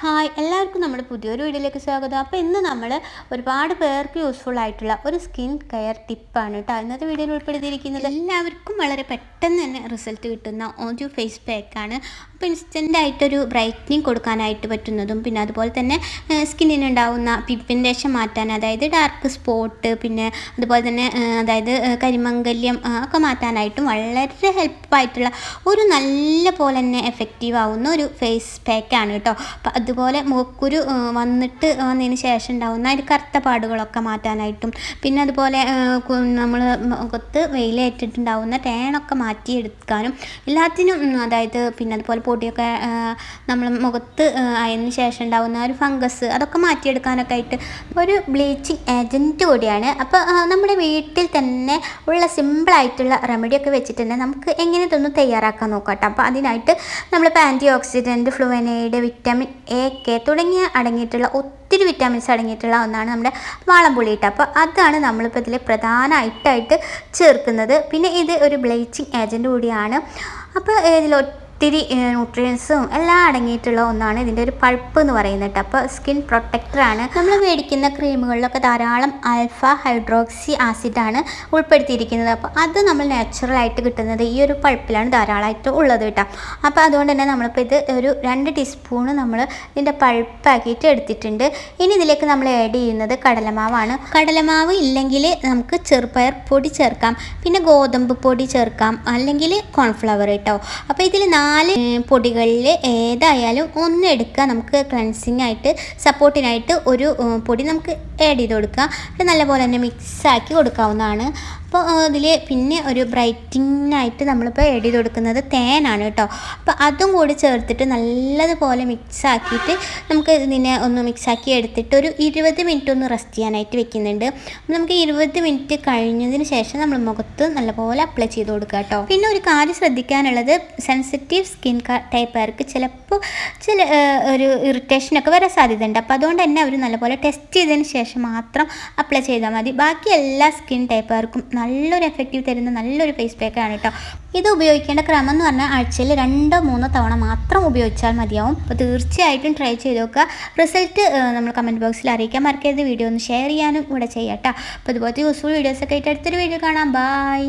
Hi എല്ലാവർക്കും നമ്മുടെ പുതിയൊരു വീഡിയോയിലേക്ക് സ്വാഗതം. അപ്പോൾ ഇന്ന് നമ്മൾ ഒരുപാട് പേർക്ക് യൂസ്ഫുൾ ആയിട്ടുള്ള ഒരു സ്കിൻ കെയർ ടിപ്പാണ് കേട്ടോ ഇന്നത്തെ വീഡിയോയിൽ ഉൾപ്പെടുത്തിയിരിക്കുന്നത്. എല്ലാവർക്കും വളരെ പെട്ടെന്ന് തന്നെ റിസൾട്ട് കിട്ടുന്ന ഒരു ഫേസ് പാക്കാണ് അപ്പോൾ ഇൻസ്റ്റന്റ് ആയിട്ടൊരു ബ്രൈറ്റ്നിങ് കൊടുക്കാനായിട്ട് പറ്റുന്നതും പിന്നെ അതുപോലെ തന്നെ സ്കിന്നിന് ഉണ്ടാകുന്ന പിഗ്മെന്റേഷൻ മാറ്റാൻ അതായത് ഡാർക്ക് സ്പോട്ട് പിന്നെ അതുപോലെ തന്നെ അതായത് കരിമംഗല്യം ഒക്കെ മാറ്റാനായിട്ടും വളരെ ഹെൽപ്പായിട്ടുള്ള ഒരു നല്ല പോലെ തന്നെ എഫക്റ്റീവ് ആവുന്ന ഒരു ഫേസ് പാക്കാണ് കേട്ടോ അപ്പം അതുപോലെ മുഖക്കുരു വന്നിട്ട് വന്നതിന് ശേഷം ഉണ്ടാവുന്ന ഒരു കറുത്ത പാടുകളൊക്കെ മാറ്റാനായിട്ടും പിന്നെ അതുപോലെ നമ്മൾ മുഖത്ത് വെയിലേറ്റിട്ടുണ്ടാവുന്ന ടേണൊക്കെ മാറ്റിയെടുക്കാനും എല്ലാത്തിനും അതായത് പിന്നെ അതുപോലെ പൊടിയൊക്കെ നമ്മൾ മുഖത്ത് അതിന് ശേഷം ഉണ്ടാവുന്ന ഒരു ഫംഗസ് അതൊക്കെ മാറ്റിയെടുക്കാനൊക്കെ ആയിട്ട് ഒരു ബ്ലീച്ചിങ് ഏജന്റ് കൂടിയാണ്. അപ്പോൾ നമ്മുടെ വീട്ടിൽ തന്നെ ഉള്ള സിമ്പിളായിട്ടുള്ള റെമഡിയൊക്കെ വെച്ചിട്ട് തന്നെ നമുക്ക് എങ്ങനെ ഇതൊന്ന് തയ്യാറാക്കാൻ നോക്കാം കേട്ടോ. അപ്പോൾ അതിനായിട്ട് നമ്മൾ antioxidant flavonoid vitamin A K തുടങ്ങിയ അടങ്ങിയിട്ടുള്ള ഒത്തിരി വിറ്റാമിൻസ് അടങ്ങിയിട്ടുള്ള ഒന്നാണ് നമ്മുടെ വാളംപുളി ഇട്ട്. അപ്പോൾ അതാണ് നമ്മളിപ്പോൾ ഇതിൽ പ്രധാനമായിട്ടായിട്ട് ചേർക്കുന്നത്. പിന്നെ ഇത് ഒരു ബ്ലീച്ചിങ് ഏജന്റ് കൂടിയാണ്. അപ്പോൾ ഇതിൽ ഒത്തിരി ന്യൂട്രിയൻസും എല്ലാം അടങ്ങിയിട്ടുള്ള ഒന്നാണ് ഇതിന്റെ ഒരു പൾപ്പ് എന്ന് പറയുന്നത് അപ്പോൾ സ്കിൻ പ്രൊട്ടക്ടറാണ് നമ്മൾ മേടിക്കുന്ന ക്രീമുകളിലൊക്കെ ധാരാളം ആൽഫ ഹൈഡ്രോക്സി ആസിഡാണ് ഉൾപ്പെടുത്തിയിരിക്കുന്നത്. അപ്പോൾ അത് നമ്മൾ നാച്ചുറലായിട്ട് കിട്ടുന്നത് ഈ ഒരു പൾപ്പിലാണ് ധാരാളമായിട്ട് ഉള്ളത് കേട്ടോ. അപ്പോൾ അതുകൊണ്ട് തന്നെ നമ്മളിപ്പോൾ ഇത് ഒരു രണ്ട് ടീസ്പൂണ് നമ്മൾ ഇതിന്റെ പൾപ്പാക്കിയിട്ട് എടുത്തിട്ടുണ്ട്. ഇനി ഇതിലേക്ക് നമ്മൾ ആഡ് ചെയ്യുന്നത് കടലമാവാണ്. കടലമാവ് ഇല്ലെങ്കിൽ നമുക്ക് ചെറുപയർ പൊടി ചേർക്കാം. പിന്നെ ഗോതമ്പ് പൊടി ചേർക്കാം. അല്ലെങ്കിൽ കോൺഫ്ലവർ കേട്ടോ. അപ്പോൾ ഇതിൽ നാല് പൊടികളിൽ ഏതായാലും ഒന്ന് എടുക്കുക. നമുക്ക് ക്ലൻസിങ് ആയിട്ട് സപ്പോർട്ടിനായിട്ട് ഒരു പൊടി നമുക്ക് ആഡ് ചെയ്ത് കൊടുക്കുക. അത് നല്ലപോലെ തന്നെ മിക്സാക്കി കൊടുക്കാവുന്നതാണ്. അപ്പോൾ അതിൽ പിന്നെ ഒരു ബ്രൈറ്റിങ്ങിനായിട്ട് നമ്മളിപ്പോൾ ആഡ് ചെയ്ത് കൊടുക്കുന്നത് തേനാണ് കേട്ടോ. അപ്പോൾ അതും കൂടി ചേർത്തിട്ട് നല്ലതുപോലെ മിക്സാക്കിയിട്ട് നമുക്ക് ഇതിനെ ഒന്ന് മിക്സാക്കി എടുത്തിട്ട് ഒരു ഇരുപത് മിനിറ്റ് ഒന്ന് റെസ്റ്റ് ചെയ്യാനായിട്ട് വെക്കുന്നുണ്ട്. നമുക്ക് ഇരുപത് മിനിറ്റ് കഴിഞ്ഞതിന് ശേഷം നമ്മൾ മുഖത്ത് നല്ലപോലെ അപ്ലൈ ചെയ്ത് കൊടുക്കുക കേട്ടോ. പിന്നെ ഒരു കാര്യം ശ്രദ്ധിക്കാനുള്ളത് സെൻസിറ്റീവ് സ്കിൻ ടൈപ്പുകാർക്ക് ചിലപ്പോൾ ചില ഒരു ഇറിറ്റേഷനൊക്കെ വരാൻ സാധ്യതയുണ്ട്. അപ്പോൾ അതുകൊണ്ട് തന്നെ അവർ നല്ലപോലെ ടെസ്റ്റ് ചെയ്തതിന് ശേഷം മാത്രം അപ്ലൈ ചെയ്താൽ മതി. ബാക്കി എല്ലാ സ്കിൻ ടൈപ്പുകാർക്കും നല്ലൊരു എഫക്റ്റീവ് തരുന്ന നല്ലൊരു ഫേസ് പാക്കാണ് കേട്ടോ ഇത് ഉപയോഗിക്കേണ്ട ക്രമം എന്ന് പറഞ്ഞാൽ ആഴ്ചയിൽ രണ്ടോ മൂന്നോ തവണ മാത്രം ഉപയോഗിച്ചാൽ മതിയാവും. അപ്പോൾ തീർച്ചയായിട്ടും ട്രൈ ചെയ്ത് നോക്കുക. റിസൾട്ട് നമ്മൾ കമന്റ് ബോക്സിൽ അറിയിക്കാൻ മറക്കരുത്. വീഡിയോ ഒന്ന് ഷെയർ ചെയ്യാനും ഇവിടെ ചെയ്യാം കേട്ടോ അപ്പോൾ ഇതുപോലത്തെ യൂസ്ഫുൾ വീഡിയോസൊക്കെ ആയിട്ട് അടുത്തൊരു വീഡിയോ കാണാം. ബൈ